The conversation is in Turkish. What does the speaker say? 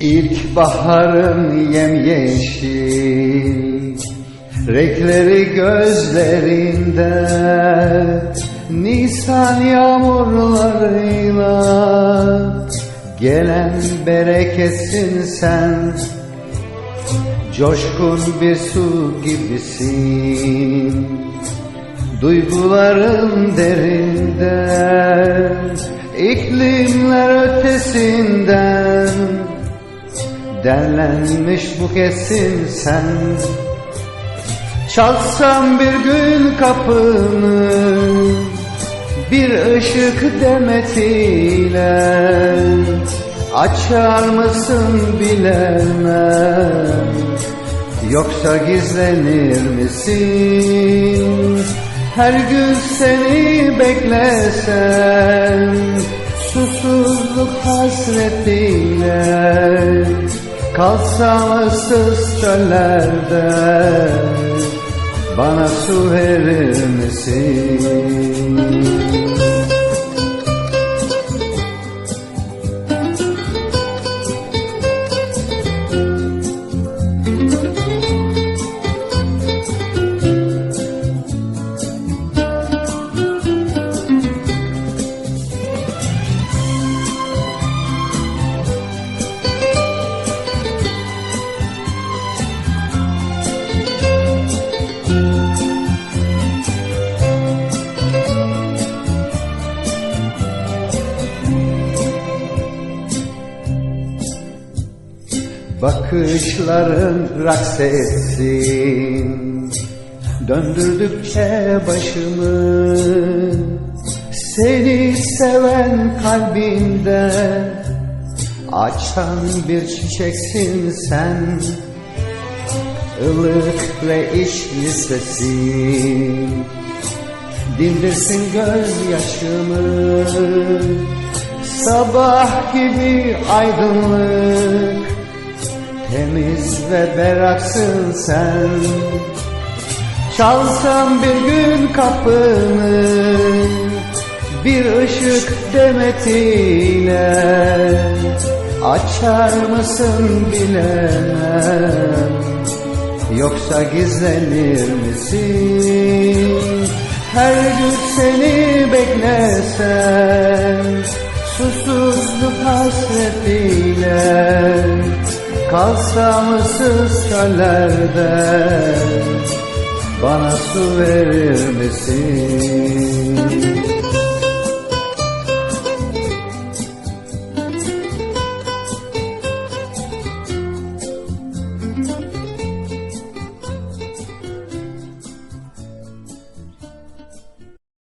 İlk baharın yemyeşil Renkleri gözlerinde Nisan yağmurlarıyla Gelen bereketsin sen. Coşkun bir su gibisin Duyguların derinde Derlenmiş bu kesin sen. Çalsam bir gün kapını Bir ışık demetiyle. Açar mısın bilemem Yoksa gizlenir misin? Her gün seni beklesem Susuzluk hasretiyle Kalsam ıssız çöllerde Bana su verir misin? Bakışların raks etsin Döndürdükçe başımı Seni seven kalbimde Açan bir çiçeksin sen. Ilık ve işli sesin. Dindirsin gözyaşımı. Sabah gibi aydınlık Temiz ve berraksın sen. Çalsam bir gün kapını Bir ışık demetiyle. Açar mısın bilemem Yoksa gizlenir misin? Her gün seni beklesem Susuzluk hasretiyle Kalsamısız çöllerde Bana su verir misin? Müzik